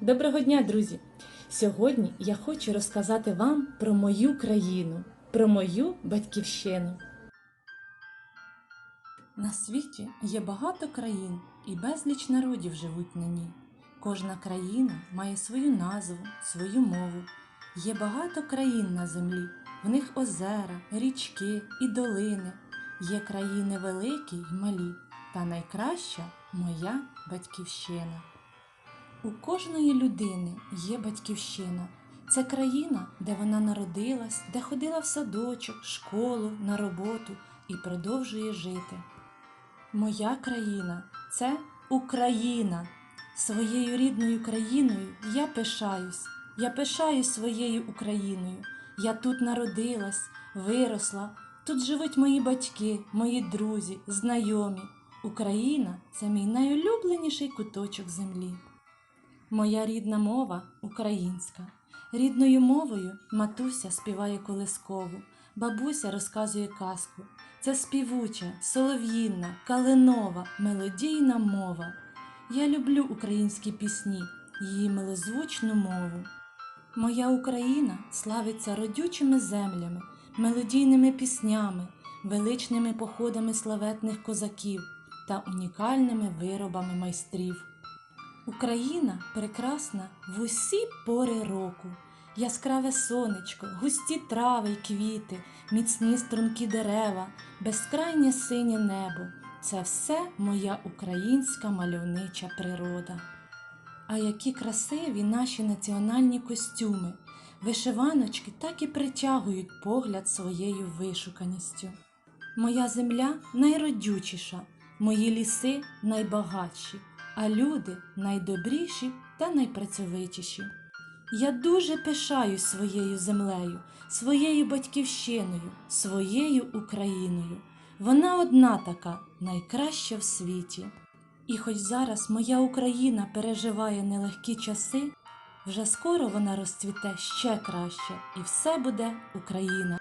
Доброго дня, друзі! Сьогодні я хочу розказати вам про мою країну, про мою батьківщину. На світі є багато країн і безліч народів живуть на ній. Кожна країна має свою назву, свою мову. Є багато країн на землі, в них озера, річки і долини. Є країни великі й малі, та найкраща моя батьківщина. У кожної людини є батьківщина. Це країна, де вона народилась, де ходила в садочок, школу, на роботу і продовжує жити. Моя країна це Україна. Своєю рідною країною я пишаюсь. Я пишаюсь своєю Україною. Я тут народилась, виросла. Тут живуть мої батьки, мої друзі, знайомі. Україна це мій найулюбленіший куточок землі. Моя рідна мова українська. Рідною мовою матуся співає колискову, бабуся розказує казку. Це співуча, солов'їнна, калинова, мелодійна мова. Я люблю українські пісні, її милозвучну мову. Моя Україна славиться родючими землями, мелодійними піснями, величними походами славетних козаків та унікальними виробами майстрів. Україна прекрасна в усі пори року. Яскраве сонечко, густі трави й квіти, міцні струнки дерева, безкрайнє синє небо це все моя українська мальовнича природа. А які красиві наші національні костюми, вишиваночки так і притягують погляд своєю вишуканістю. Моя земля найродючіша, мої ліси найбагатші, а люди найдобріші та найпрацьовитіші. Я дуже пишаюсь своєю землею, своєю батьківщиною, своєю Україною. Вона одна така, найкраща в світі. І хоч зараз моя Україна переживає нелегкі часи, вже скоро вона розцвіте ще краще, і все буде Україна.